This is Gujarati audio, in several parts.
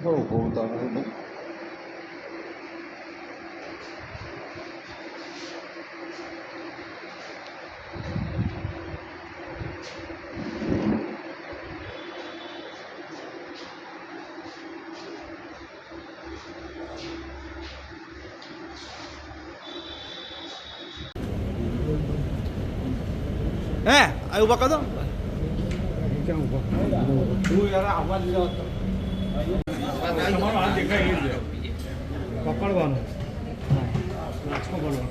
Vou voltar no হ্যাঁ আয়ু বাকা Aí તારું હે આ ઊભા કરો પકડવાનો. નાચકો બોલવાનો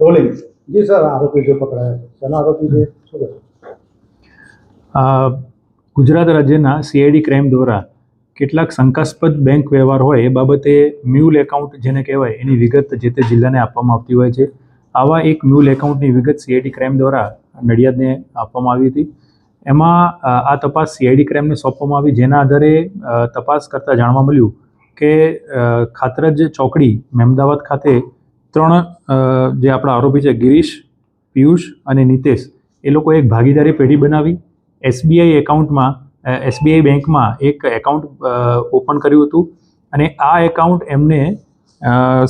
રોલિંગ જી સર આરોપી જો પકડાયા છે. આરોપી જે શું આ ગુજરાત રાજ્યના સીઆઈડી ક્રાઇમ દ્વારા કેટલાક શંકાસ્પદ બેંક વ્યવહાર હોય એ બાબતે મ્યુલ એકાઉન્ટ જેને કહેવાય, એની વિગત જે તે જિલ્લાને આપવામાં આવતી હોય છે. આવા એક મ્યુલ એકાઉન્ટની વિગત સીઆઈડી ક્રાઇમ દ્વારા નડિયાદને આપવામાં આવી હતી. એમાં આ તપાસ સીઆઈડી ક્રાઇમને સોંપવામાં આવી, જેના આધારે તપાસ કરતાં જાણવા મળ્યું કે ખાતરજ ચોકડી મહેમદાવાદ ખાતે ત્રણ જે આપણા આરોપી છે, ગિરીશ, પિયુષ અને નિતેશ, એ લોકો એક ભાગીદારી પેઢી બનાવી. એસબીઆઈ એકાઉન્ટમાં એસબીઆઈ બેંકમાં એક એકાઉન્ટ ઓપન કર્યું હતું. અને આ એકાઉન્ટ એમને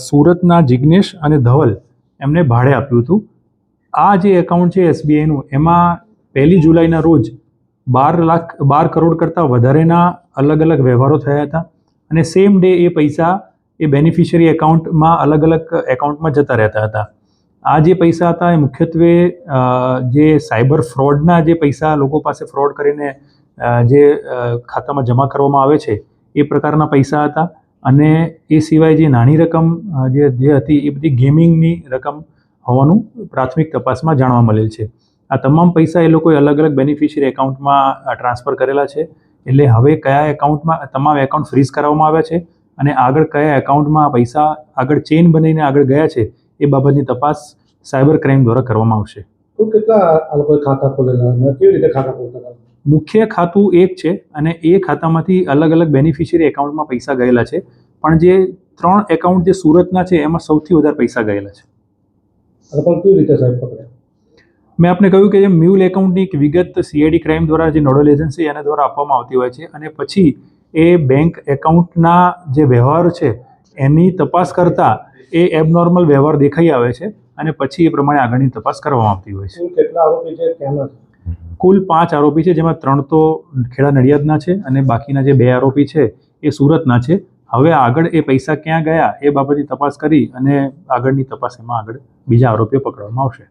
સુરતના જિગ્નેશ અને ધવલ એમને ભાડે આપ્યું હતું. આ જે એકાઉન્ટ છે એસબીઆઈનું એમાં પહેલી જુલાઈના રોજ બાર લાખ, બાર કરોડ કરતાં વધારેના અલગ અલગ વ્યવહારો થયા હતા. અને સેમ ડે એ પૈસા એ બેનિફિશિયરી એકાઉન્ટમાં અલગ અલગ એકાઉન્ટમાં જતા રહેતા હતા. આ જે પૈસા હતા એ મુખ્યત્વે જે સાયબર ફ્રોડના જે પૈસા લોકો પાસે ફ્રોડ કરીને જે ખાતામાં જમા કરવામાં આવે છે, એ પ્રકારના પૈસા હતા. અને એ સિવાય જે નાની રકમ જે જે હતી, એ બધી ગેમિંગની રકમ હોવાનું પ્રાથમિક તપાસમાં જાણવા મળેલ છે. આ તમામ પૈસા એ લોકોએ અલગ અલગ બેનિફિશિયરી એકાઉન્ટમાં ટ્રાન્સફર કરેલા છે. એટલે હવે કયા એકાઉન્ટમાં, તમામ એકાઉન્ટ ફ્રીઝ કરાવવામાં આવ્યા છે અને આગળ કયા એકાઉન્ટમાં પૈસા આગળ ચેઇન બનીને આગળ ગયા છે, એ બાબતની તપાસ સાયબર ક્રાઇમ દ્વારા કરવામાં આવશે. કેટલા ખાતા ખોલેલા કેવી રીતે ખાતા ખોલતા મુખ્ય ખાતું એક છે અને એ ખાતામાંથી અલગ અલગ બેનિફિશિયરી એકાઉન્ટમાં પૈસા ગયેલા છે. પણ જે ત્રણ એકાઉન્ટ જે સુરતના છે એમાં સૌથી વધારે પૈસા ગયેલા છે. કેવી રીતે સાહેબ પકડ્યા? મેં આપને કહ્યું કે જે મ્યુલ એકાઉન્ટની એક વિગત સીઆઈડી ક્રાઇમ દ્વારા જે નોડલ એજન્સી એના દ્વારા આપવામાં આવતી હોય છે અને પછી એ બેંક એકાઉન્ટના જે વ્યવહાર છે એની તપાસ કરતાં એ એબનોર્મલ વ્યવહાર દેખાઈ આવે છે અને પછી એ પ્રમાણે આગળની તપાસ કરવામાં આવતી હોય છે. કેટલા આરોપી છે. કુલ પાંચ આરોપી છે, જેમાં ત્રણ તો ખેડા નડિયાદના છે અને બાકીના જે બે આરોપી છે એ સુરતના છે હવે આગળ એ પૈસા ક્યાં ગયા એ બાબતની તપાસ કરી અને આગળની તપાસ એમાં આગળ બીજા આરોપીઓ પકડવામાં આવશે.